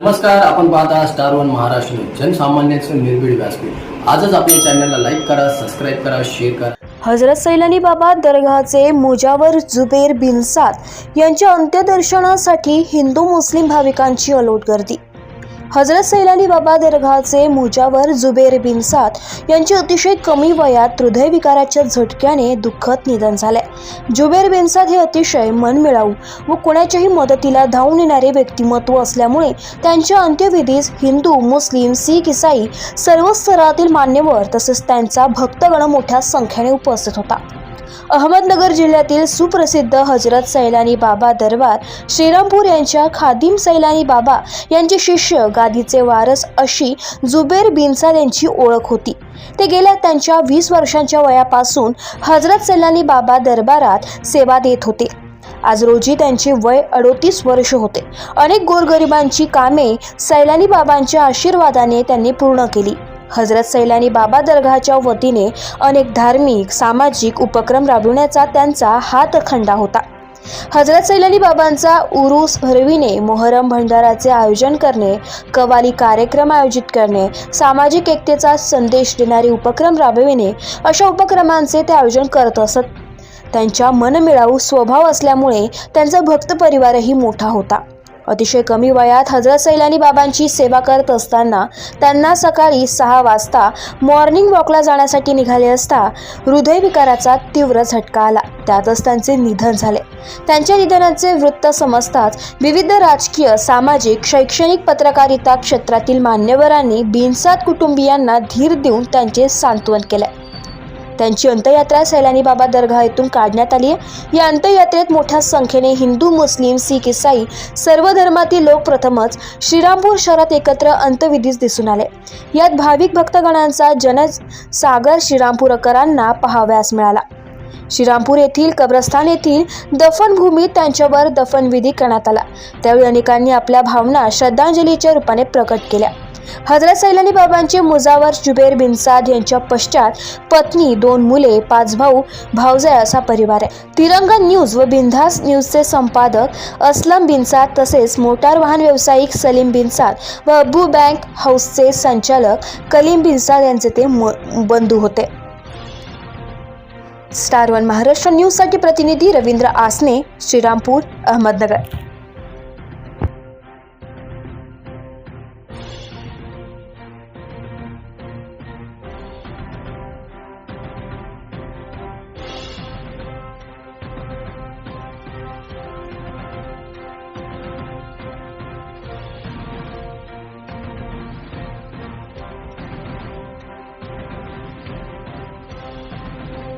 नमस्कार आपण पाहता स्टार वन महाराष्ट्र जनसामान्यांचं निर्भीड व्यासपीठ. आजच आपल्या चॅनलला लाईक करा सबस्क्राईब करा शेअर करा. हजरत सैलानी बाबा दर्गाचे मुजावर जुबेर बिनसाद यांच्या अंत्यदर्शनासाठी हिंदू मुस्लिम भाविकांची अलोट गर्दी. हजरत सैलानी बाबा दर्गाचे मुजावर जुबेर बिन साद यांचे अतिशय कमी वयात हृदयविकाराच्या झटक्याने दुःखद निधन झाले जुबेर बिन साद हे अतिशय मनमिळाऊ व कोणाच्याही मदतीला धावून येणारे व्यक्तिमत्व असल्यामुळे त्यांच्या अंत्यविधीस हिंदू मुस्लिम शीख इसाई सर्व स्तरातील मान्यवर तसेच त्यांचा भक्तगण मोठ्या संख्येने उपस्थित होता. अहमदनगर जिल्ह्यातील सुप्रसिद्ध हजरत सैलानी बाबा दरबार श्रीरामपूर यांच्या खादिम सैलानी बाबा यांचे शिष्य गादीचे वारस अशी जुबेर बिनसाद यांची ओळख होती. ते गेल्या त्यांच्या वीस वर्षांच्या वयापासून हजरत सैलानी बाबा दरबारात सेवा देत होते. आज रोजी त्यांचे वय अडोतीस वर्ष होते. अनेक गोरगरिबांची कामे सैलानी बाबांच्या आशीर्वादाने त्यांनी पूर्ण केली. हजरत सैलानी बाबा दर्गाच्या वतीने अनेक धार्मिक सामाजिक उपक्रम राबविण्याचा त्यांचा हातखंडा होता. हजरत सैलानी बाबांचा उरूस भरविणे मोहरम भंडाराचे आयोजन करणे कवाली कार्यक्रम आयोजित करणे सामाजिक एकतेचा संदेश देणारे उपक्रम राबविणे अशा उपक्रमांचे ते आयोजन करत असत. त्यांच्या मनमिळावू स्वभाव असल्यामुळे त्यांचा भक्त परिवारही मोठा होता. अतिशय कमी वयात हजरत सैलानी बाबांची सेवा करत असताना त्यांना सकाळी सहा वाजता मॉर्निंग वॉकला जाण्यासाठी निघाले असता हृदयविकाराचा तीव्र झटका आला. त्यातच त्यांचे निधन झाले. त्यांच्या निधनाचे वृत्त समजताच विविध राजकीय सामाजिक शैक्षणिक पत्रकारिता क्षेत्रातील मान्यवरांनी बिनसात कुटुंबियांना धीर देऊन त्यांचे सांत्वन केले. त्यांची अंत्ययात्रा सैलानी बाबा दर्गा येथून काढण्यात आली आहे. या अंत्ययात्रेत मोठ्या संख्येने हिंदू मुस्लिम सिख इसाई सर्व धर्मातील लोक प्रथमच श्रीरामपूर शहरात एकत्र अंत्यविधीस दिसून आले. यात भाविक भक्तगणांचा जनसागर श्रीरामपूरकरांना पहावयास मिळाला. श्रीरामपूर येथील कब्रस्तान येथील दफनभूमीत त्यांच्यावर दफनविधी करण्यात आला. त्यावेळी अनेकांनी आपल्या भावना श्रद्धांजलीच्या रूपाने प्रकट केल्या. हजरत सैलानी बाबांचे मुजावर जुबेर बिनसाद यांच्या पश्चात पत्नी दोन मुले पाच भाऊ भाऊजय असा परिवार आहे. तिरंगा न्यूज व बिनधास न्यूजचे संपादक असलम बिनसाद तसेच मोटार वाहन व्यावसायिक सलीम बिनसाद व अब्बू बँक हाऊसचे संचालक कलीम बिनसाद यांचे ते बंधू होते. स्टार वन महाराष्ट्र न्यूजसाठी प्रतिनिधी रवींद्र आसने श्रीरामपूर अहमदनगर.